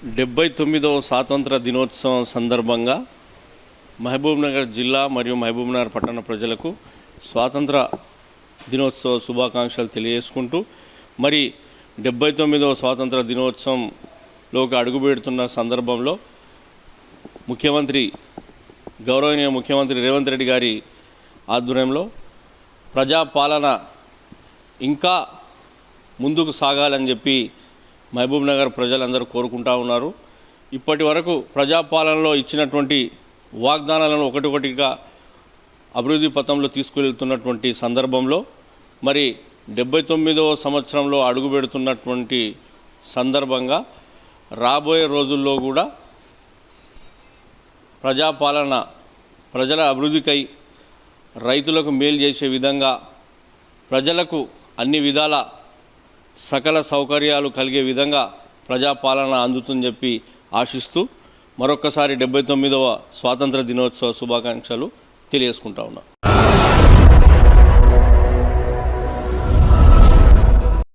డెబ్బై తొమ్మిదవ స్వాతంత్ర దినోత్సవం సందర్భంగా మహబూబ్నగర్ జిల్లా మరియు మహబూబ్నగర్ పట్టణ ప్రజలకు స్వాతంత్ర దినోత్సవ శుభాకాంక్షలు తెలియజేసుకుంటూ మరి డెబ్బై తొమ్మిదవ స్వాతంత్ర దినోత్సవంలోకి అడుగుపెడుతున్న సందర్భంలో ముఖ్యమంత్రి గౌరవనీయ ముఖ్యమంత్రి రేవంత్ రెడ్డి గారి ఆధ్వర్యంలో ప్రజాపాలన ఇంకా ముందుకు సాగాలని చెప్పి మహబూబ్ నగర్ ప్రజలందరూ కోరుకుంటా ఉన్నారు. ఇప్పటి వరకు ప్రజాపాలనలో ఇచ్చినటువంటి వాగ్దానాలను ఒకటికొకటిగా అభివృద్ధి పథంలో తీసుకువెళ్తున్నటువంటి సందర్భంలో మరి డెబ్బై తొమ్మిదవ సంవత్సరంలో అడుగుపెడుతున్నటువంటి సందర్భంగా రాబోయే రోజుల్లో కూడా ప్రజాపాలన ప్రజల అభివృద్ధికై రైతులకు మేలు చేసే విధంగా ప్రజలకు అన్ని విధాల సకల సౌకర్యాలు కలిగే విధంగా ప్రజాపాలన అందుతుందని చెప్పి ఆశిస్తూ మరొక్కసారి డెబ్బై తొమ్మిదవ స్వాతంత్ర దినోత్సవ శుభాకాంక్షలు తెలియజేసుకుంటా ఉన్నా.